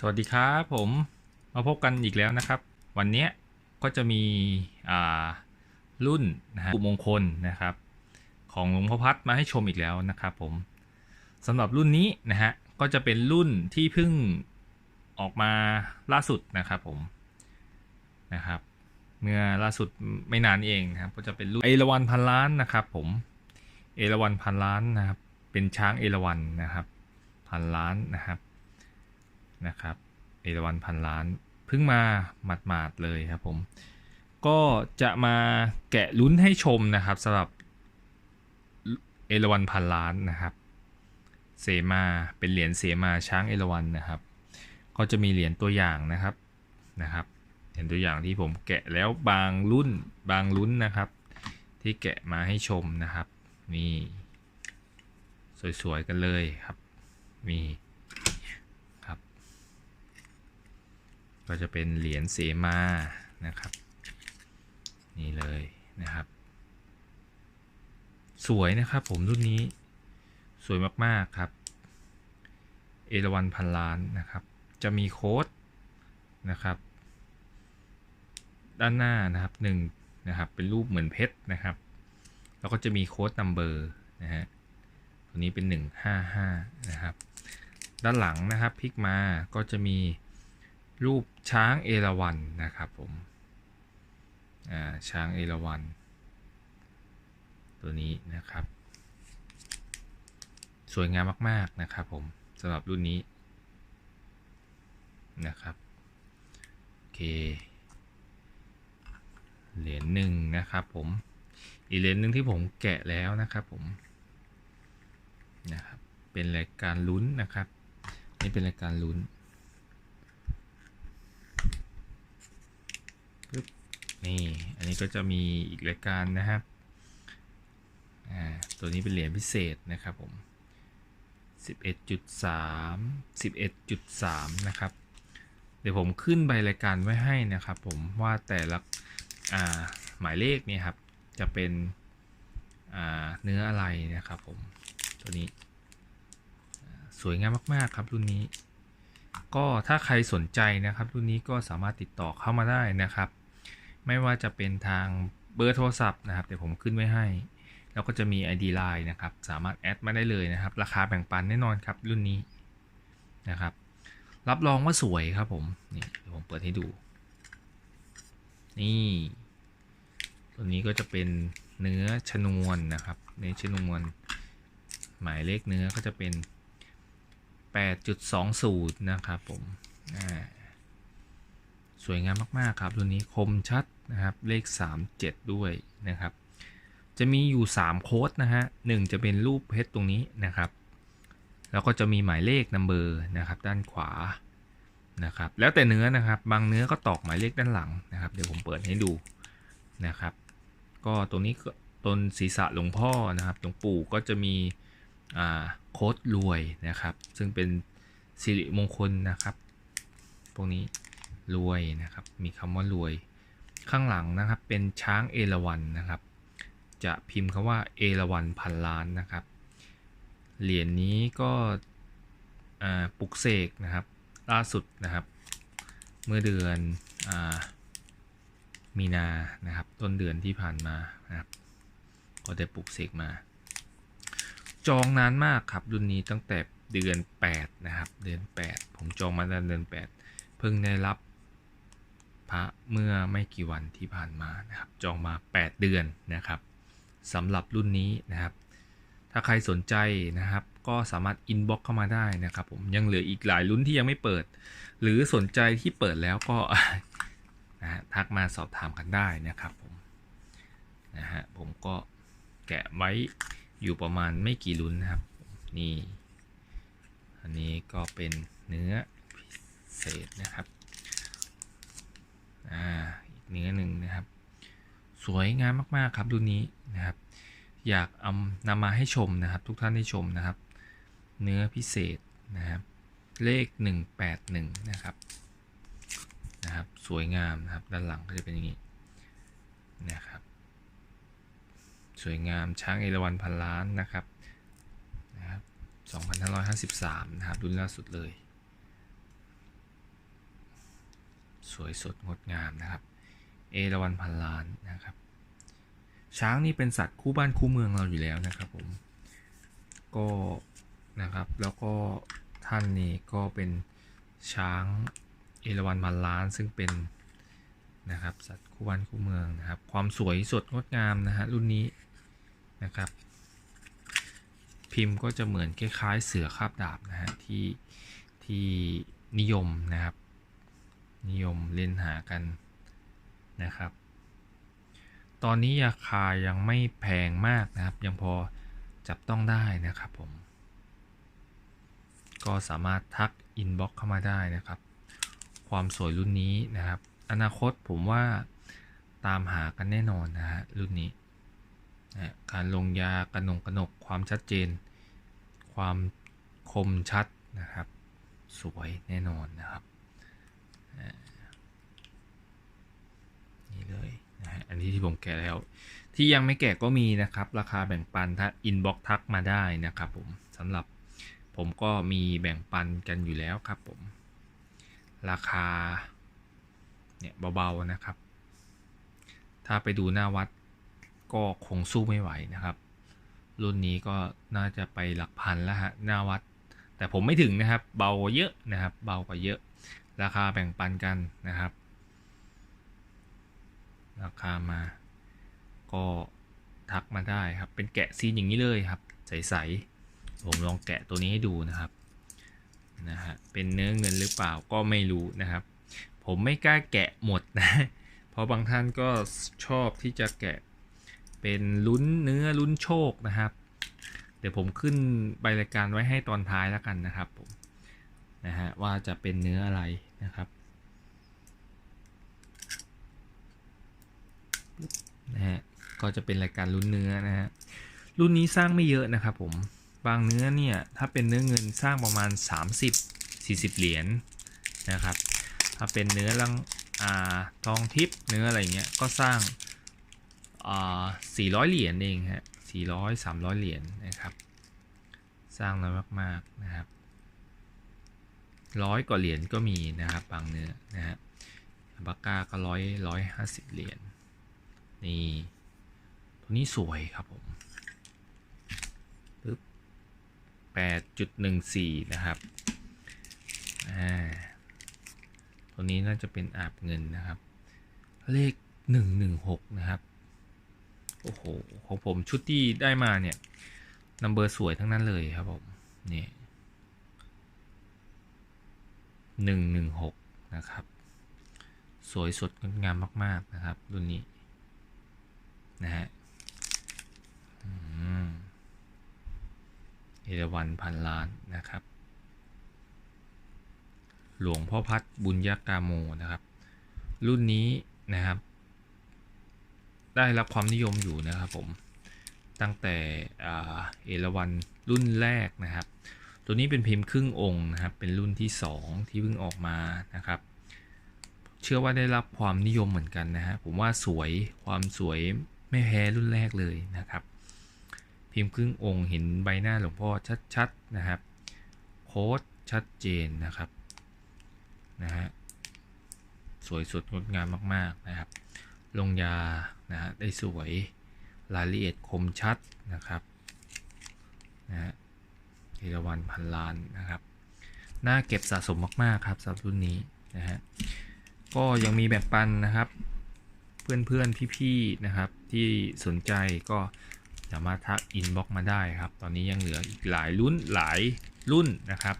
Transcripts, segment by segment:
สวัสดีครับผมมาพบกันอีกแล้วนะครับ วันนี้ก็จะมีอ่ารุ่นนะฮะมงคลนะครับ ของหลวงพ่อพัดมาให้ชมอีกแล้วนะครับผมสำหรับรุ่นนี้นะฮะก็จะเป็นรุ่นที่เพิ่งออกมาล่าสุดนะครับผมนะครับ เมื่อล่าสุดไม่นานเองนะครับ ก็จะเป็นรุ่นเอราวันพันล้านนะครับ ผมเอราวันพันล้านนะครับ เป็นช้างเอราวันนะครับ พันล้านนะครับ นะครับเอราวันพันล้านเพิ่งมาหมาดๆเลยครับผม ก็จะมาแกะลุ้นให้ชมนะครับสำหรับเอราวันพันล้านนะครับ เสมาเป็นเหรียญเสมาช้างเอราวันนะครับ ก็จะมีเหรียญตัวอย่างนะครับนะครับเหรียญตัวอย่างที่ผมแกะแล้วบางรุ่นบางลุ้นนะครับ ที่แกะมาให้ชมนะครับนี่สวยๆกันเลยครับมี่ ก็จะเป็นเหรียญเสมานะครับ นี่เลยนะครับ สวยนะครับผมรุ่นนี้สวยมากๆครับ เอราวันพันล้านนะครับ จะมีโค้ดนะครับ ด้านหน้านะครับหนึ่งนะครับ เป็นรูปเหมือนเพชรนะครับ แล้วก็จะมีโค้ดนัมเบอร์นะฮะตัวนี้เป็น 155 นะครับ ด้านหลังนะครับพลิกมาก็จะมี รูปช้างเอราวัณนะครับผมช้างเอราวัณตัวนี้นะครับ สวยงามมาก ๆ นะครับผมสำหรับรุ่นนี้นะครับโอเคเหรียญหนึ่งนะครับผมอีกเหรียญหนึ่งที่ผมแกะแล้วนะครับผมนะครับเป็นรายการลุ้นนะครับนี่เป็นรายการลุ้น นี่ อันนี้ก็จะมีอีกรายการนะครับ อ่า ตัวนี้เป็นเหรียญพิเศษนะครับผม 11.3 11.3 นะครับ เดี๋ยวผมขึ้นใบรายการไว้ให้นะครับผมว่าแต่ละอ่าหมายเลขเนี่ยครับ จะเป็นอ่าเนื้ออะไรนะครับผม ตัวนี้ สวยงามมากๆครับรุ่นนี้ ก็ถ้าใครสนใจนะครับ รุ่นนี้ก็สามารถติดต่อเข้ามาได้นะครับ ไม่ว่าจะเป็นทางเบอร์โทรศัพท์นะครับเดี๋ยวผมขึ้นไว้ให้ แล้วก็จะมี ID Line นะครับ สามารถแอดมาได้เลยนะครับ ราคาแบ่งปันแน่นอนครับรุ่นนี้นะครับ รับรองว่าสวยครับผมนี่เดี๋ยวผมเปิดให้ดู นี่ตัวนี้ก็จะเป็นเนื้อชนวนนะครับเนื้อชนวน หมายเลขเนื้อก็จะเป็น 8.20 นะครับผมอ่าสวยงามมาก ๆ ครับ รุ่นนี้คมชัด นะครับ เลข 37 ด้วยนะครับ จะมีอยู่ 3 โค้ดนะฮะหนึ่งจะเป็นรูปเพชรตรงนี้นะครับ แล้วก็จะมีหมายเลขนัมเบอร์นะครับ ด้านขวานะครับ แล้วแต่เนื้อนะครับ บางเนื้อก็ตอกหมายเลขด้านหลังนะครับ เดี๋ยวผมเปิดให้ดูนะครับ ก็ตรงนี้ต้นศีรษะหลวงพ่อนะครับหลวงปู่ก็จะมีโค้ดรวยนะครับ ซึ่งเป็นสิริมงคลนะครับ พวกนี้รวยนะครับ มีคำว่ารวย ข้างหลังนะครับเป็นช้างเอราวันนะครับ จะพิมพ์คำว่าเอราวันพันล้านนะครับ เหรียญนนี้ก็ปลุกเสกนะครับ ล่าสุดนะครับ เมื่อเดือนอมีนานะครับ ต้นเดือนที่ผ่านมานะครับ ก็ได้ปลุกเสกมา จองนานมากครับรุ่นนี้ตั้งแต่เดือน 8 นะครับ เดือน 8 ผมจองมาตั้งเดือน 8 เพิ่งได้รับ พระเมื่อไม่กี่วันที่ผ่านมานะครับ จองมา 8 เดือนนะครับสำหรับรุ่นนี้นะครับ ถ้าใครสนใจนะครับ ก็สามารถอินบ็อกเข้ามาได้นะครับ ผมยังเหลืออีกหลายรุ่นที่ยังไม่เปิด หรือสนใจที่เปิดแล้วก็นะฮะทักมาสอบถามกันได้นะครับผมนะฮะผมก็แกะไว้อยู่ประมาณไม่กี่รุ่นนะครับ นี่ อันนี้ก็เป็นเนื้อพิเศษนะครับ อ่าอีกเนื้อหนึ่งนะครับ สวยงามมากๆครับรุ่นนี้นะครับ อยากเอานำมาให้ชมนะครับ ทุกท่านได้ชมนะครับ เนื้อพิเศษนะครับ เลข 181 นะครับนะครับ สวยงามนะครับ ด้านหลังก็จะเป็นอย่างนี้นะครับ สวยงามช้างเอราวัณพันล้านนะครับนะครับ 2553 นะครับ รุ่นล่าสุดเลย สวยสดงดงามนะครับ เอราวันพันล้านนะครับ ช้างนี่เป็นสัตว์คู่บ้านคู่เมืองเราอยู่แล้วนะครับผมก็นะครับแล้วก็ท่านนี่ก็เป็นช้างเอราวัณพันล้านซึ่งเป็นนะครับสัตว์คู่บ้านคู่เมืองนะครับ ความสวยสดงดงามนะฮะรุ่นนี้นะครับ พิมพ์ก็จะเหมือนคล้ายๆเสือคาบดาบนะฮะที่ที่นิยมนะครับ นิยมเล่นหากันนะครับ ตอนนี้ราคายังไม่แพงมากนะครับ ยังพอจับต้องได้นะครับผม ก็สามารถทักอินบ็อกเข้ามาได้นะครับ ความสวยรุ่นนี้นะครับ อนาคตผมว่าตามหากันแน่นอนนะฮะรุ่นนี้นะการลงยากระหนงกระหนกความชัดเจน ความคมชัดนะครับ สวยแน่นอนนะครับ นี่เลยนะฮะอันนี้ที่ผมแกะแล้ว ที่ยังไม่แกะก็มีนะครับ ราคาแบ่งปันถ้าอินบ็อกทักมาได้นะครับผมสำหรับผมก็มีแบ่งปันกันอยู่แล้วครับผม ราคาเนี่ยเบาๆนะครับ ถ้าไปดูหน้าวัดก็คงสู้ไม่ไหวนะครับ รุ่นนี้ก็น่าจะไปหลักพันแล้วฮะหน้าวัด แต่ผมไม่ถึงนะครับ เบากว่าเยอะนะครับ เบากว่าเยอะ ราคาแบ่งปันกันนะครับ ราคามา ก็ทักมาได้ครับ เป็นแกะซีนอย่างนี้เลยครับ ใสๆผมลองแกะตัวนี้ให้ดูนะครับนะฮะเป็นเนื้อเงินหรือเปล่าก็ไม่รู้นะครับ ผมไม่กล้าแกะหมดนะ เพราะบางท่านก็ชอบที่จะแกะเป็นลุ้นเนื้อลุ้นโชคนะครับ เดี๋ยวผมขึ้นใบรายการไว้ให้ตอนท้ายแล้วกันนะครับผมนะฮะว่าจะเป็นเนื้ออะไร นะครับนะฮะก็จะเป็นรายการลุ้นเนื้อนะฮะรุ่นนี้สร้างไม่เยอะนะครับผมบางเนื้อเนี่ยถ้าเป็นเนื้อเงินสร้างประมาณ 30-40 เหรียญนะครับ ถ้าเป็นเนื้อลังอาทองทิพย์เนื้ออะไรเงี้ยก็สร้างอ่า400 เหรียญเองฮะ400 300 เหรียญนะครับ สร้างน้อยมากๆนะครับ ร้อยกว่าเหรียญก็มีนะครับบางเนื้อนะฮะบาก้าก็ร้อยร้อยห้าสิบเหรียญนี่ตัวนี้สวยครับผมปึ๊บแปดจุดหนึ่งสี่นะครับอ่าตัวนี้น่าจะเป็นอาบเงินนะครับ เลขหนึ่งหนึ่งหกนะครับโอ้โหของผมชุดที่ได้มาเนี่ยนัมเบอร์สวยทั้งนั้นเลยครับผมนี่ หนึ่งหนึ่งหกนะครับ สวยสดงดงามมากๆนะครับรุ่นนี้นะฮะเอราวันพันล้านนะครับ หลวงพ่อพัดบุญยกาโมนะครับ รุ่นนี้นะครับ ได้รับความนิยมอยู่นะครับผมตั้งแต่เอราวันรุ่นแรกนะครับ ตัวนี้เป็นพิมพ์ครึ่งองค์นะครับ เป็นรุ่นที่ 2 ที่เพิ่งออกมานะครับ เชื่อว่าได้รับความนิยมเหมือนกันนะฮะ ผมว่าสวย ความสวยไม่แพ้รุ่นแรกเลยนะครับ พิมพ์ครึ่งองค์เห็นใบหน้าหลวงพ่อชัดๆนะครับ โค้ดชัดเจนนะครับ นะฮะ สวยสดงดงามมากๆนะครับ ลงยานะฮะได้สวย รายละเอียดคมชัดนะครับ นะฮะ เอราวันพันล้านนะครับ น่าเก็บสะสมมากๆครับสำหรับรุ่นนี้นะฮะ ก็ยังมีแบ่งปันนะครับ เพื่อนๆ พี่ๆ นะครับ ที่สนใจก็สามารถทักอินบ็อกมาได้ครับ ตอนนี้ยังเหลืออีกหลายรุ่นหลายรุ่นนะครับ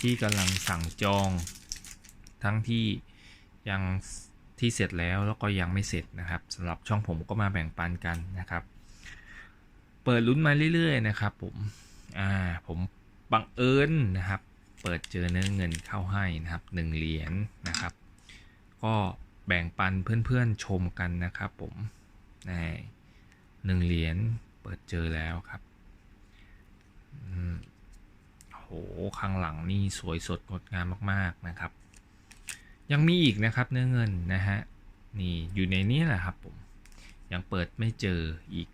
ที่กำลังสั่งจองทั้งที่ยังที่เสร็จแล้วแล้วก็ยังไม่เสร็จนะครับสำหรับช่องผมก็มาแบ่งปันกันนะครับ เปิดลุ้นมาเรื่อยๆนะครับผม อ่าผมบังเอิญนะครับ เปิดเจอเนื้อเงินเข้าให้นะครับหนึ่งเหรียญนะครับ ก็แบ่งปันเพื่อนๆชมกันนะครับผมนี่หนึ่งเหรียญเปิดเจอแล้วครับอืมโหข้างหลังนี่สวยสดงดงามมากๆนะครับ ยังมีอีกนะครับเนื้อเงินนะฮะนี่อยู่ในนี้แหละครับผมยังเปิดไม่เจออีก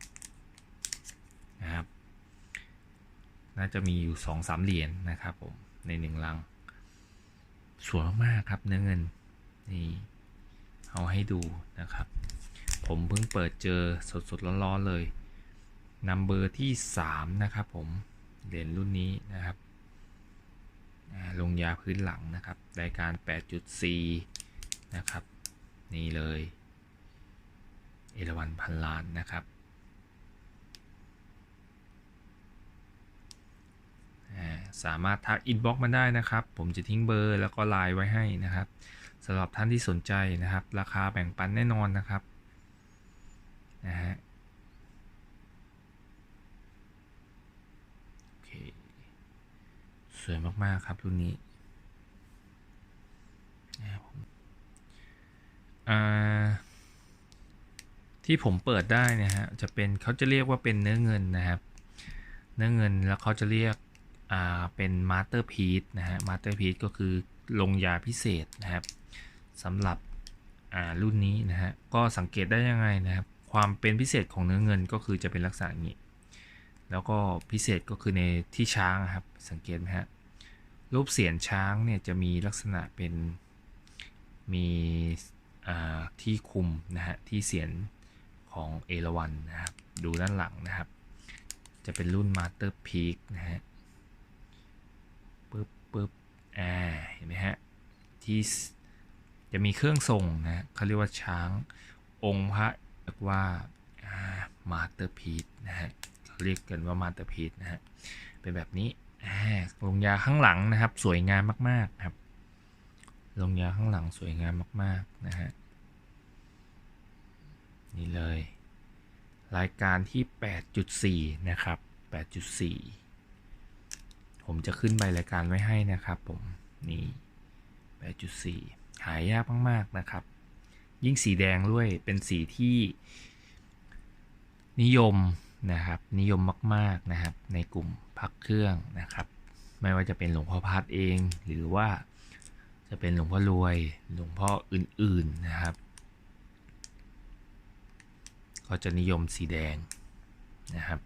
นะครับ น่าจะมีอยู่สองสามเหรียญนะครับผมในหนึ่งลัง สวยมากครับเนื้อเงินนี่เอาให้ดูนะครับ ผมเพิ่งเปิดเจอสดๆร้อนๆเลยนัมเบอร์ที่ 3 นะครับผมเหรียญรุ่นนี้นะครับลงยาพื้นหลังนะครับรายการ 8.4 นะครับ นี่เลย เอราวันพันล้านนะครับ อ่า สามารถทักอินบ็อกมาได้นะครับ ผมจะทิ้งเบอร์แล้วก็ไลน์ไว้ให้นะครับสำหรับท่านที่สนใจนะครับ ราคาแบ่งปันแน่นอนนะครับนะฮะโอเคสวยมากๆครับรุ่นนี้นะครับอ่าที่ผมเปิดได้นะฮะจะเป็นเขาจะเรียกว่าเป็นเนื้อเงินนะครับ เนื้อเงินแล้วเขาจะเรียก อ่าเป็นมาสเตอร์พีซนะฮะมาสเตอร์พีซก็คือลงยาพิเศษนะครับสำหรับอ่ารุ่นนี้นะฮะก็สังเกตได้ยังไงนะครับความเป็นพิเศษของเนื้อเงินก็คือจะเป็นลักษณะงนี้ แล้วก็พิเศษก็คือในที่ช้างนะครับสังเกตไหมฮะรูปเสียนช้างเนี่ยจะมีลักษณะเป็นมีที่คุมนะฮะที่เสียนของเอราวันนะครับดูด้านหลังนะครับ จะเป็นรุ่น Master Peak นะฮะ อ่าเห็นไหมฮะที่จะมีเครื่องทรงนะเขาเรียกว่าช้างองค์พระเรียกว่ามาสเตอร์พีซนะฮะเขาเรียกกันว่ามาสเตอร์พีซนะฮะเป็นแบบนี้อ่าลงยาข้างหลังนะครับ สวยงามมากๆครับลงยาข้างหลังสวยงามมาก ๆ นะฮะนี่เลย รายการที่ 8.4 นะครับ 8.4 ผมจะขึ้นใบรายการไว้ให้นะครับผม นี่8.4หายากมากๆนะครับ ยิ่งสีแดงด้วยเป็นสีที่นิยมนะครับ นิยมมากๆนะครับ ในกลุ่มพักเครื่องนะครับ ไม่ว่าจะเป็นหลวงพ่อพัดเอง หรือว่าจะเป็นหลวงพ่อรวย หลวงพ่ออื่นๆนะครับ ก็จะนิยมสีแดงนะครับ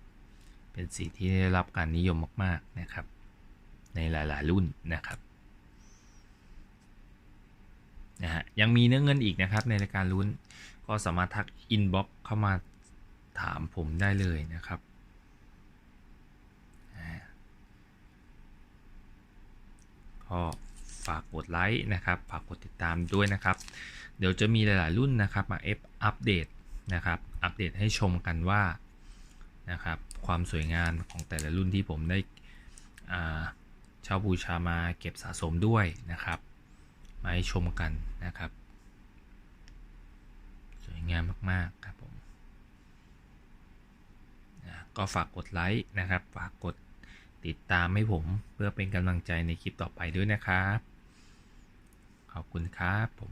เป็นสีที่ได้รับการนิยมมากๆนะครับ ในหลาย ๆ รุ่นนะครับนะฮะยังมีเนื้อเงินอีกนะครับในรายการลุ้น ก็สามารถทักอินบ็อกเข้ามาถามผมได้เลยนะครับก็ฝากกดไลค์นะครับฝากกดติดตามด้วยนะครับ เดี๋ยวจะมีหลาย ๆ รุ่นนะครับมาเอฟอัปเดตนะครับอัปเดตให้ชมกันว่านะครับความสวยงามของแต่ละรุ่นที่ผมได้อ่า ช่าบูชามาเก็บสะสมด้วยนะครับมาให้ชมกันนะครับ สวยงามมากๆครับผมนะก็ฝากกดไลค์นะครับ ฝากกดติดตามให้ผมเพื่อเป็นกำลังใจในคลิปต่อไปด้วยนะครับ ขอบคุณครับผม